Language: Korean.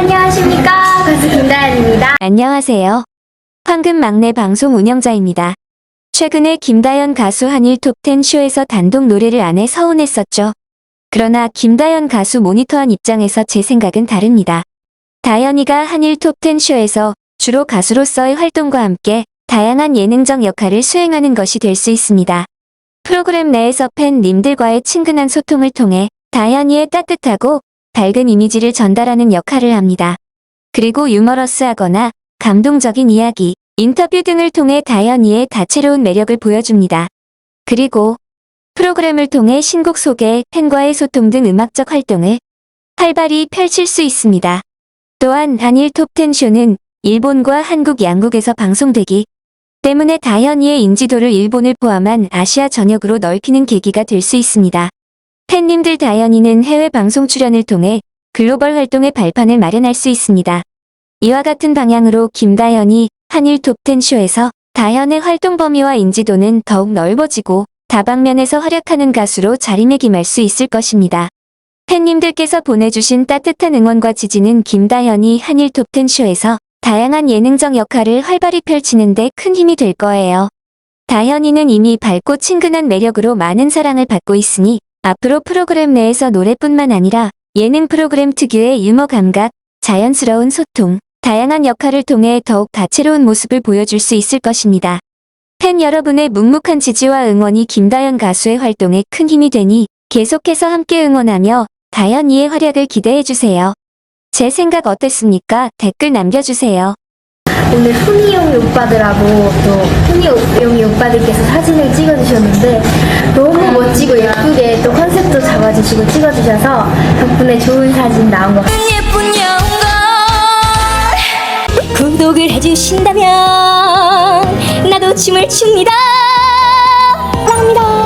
안녕하십니까 가수 김다연입니다. 안녕하세요. 황금 막내 방송 운영자입니다. 최근에 김다연 가수 한일 톱10 쇼에서 단독 노래를 안 해 서운했었죠. 그러나 김다연 가수 모니터한 입장에서 제 생각은 다릅니다. 다연이가 한일 톱10 쇼에서 주로 가수로서의 활동과 함께 다양한 예능적 역할을 수행하는 것이 될 수 있습니다. 프로그램 내에서 팬님들과의 친근한 소통을 통해 다연이의 따뜻하고 밝은 이미지를 전달하는 역할을 합니다. 그리고 유머러스하거나 감동적인 이야기, 인터뷰 등을 통해 다연이의 다채로운 매력을 보여줍니다. 그리고 프로그램을 통해 신곡 소개, 팬과의 소통 등 음악적 활동을 활발히 펼칠 수 있습니다. 또한 한일 톱10 쇼는 일본과 한국 양국에서 방송되기 때문에 다현이의 인지도를 일본을 포함한 아시아 전역으로 넓히는 계기가 될 수 있습니다. 팬님들 다현이는 해외 방송 출연을 통해 글로벌 활동의 발판을 마련할 수 있습니다. 이와 같은 방향으로 김다현이 한일 톱10 쇼에서 다현의 활동 범위와 인지도는 더욱 넓어지고 다방면에서 활약하는 가수로 자리매김할 수 있을 것입니다. 팬님들께서 보내주신 따뜻한 응원과 지지는 김다현이 한일 톱10 쇼에서 다양한 예능적 역할을 활발히 펼치는 데 큰 힘이 될 거예요. 다현이는 이미 밝고 친근한 매력으로 많은 사랑을 받고 있으니 앞으로 프로그램 내에서 노래뿐만 아니라 예능 프로그램 특유의 유머 감각, 자연스러운 소통, 다양한 역할을 통해 더욱 다채로운 모습을 보여줄 수 있을 것입니다. 팬 여러분의 묵묵한 지지와 응원이 김다연 가수의 활동에 큰 힘이 되니 계속해서 함께 응원하며 다현이의 활약을 기대해주세요. 제 생각 어땠습니까? 댓글 남겨주세요. 오늘 훈이용이 오빠들하고 또 훈이용이 오빠들께서 사진을 찍어주셨는데 주시고 찍어주셔서 덕분에 좋은 사진 나온 것 같아요. 구독을 해주신다면 나도 춤을 춥니다. 감사합니다.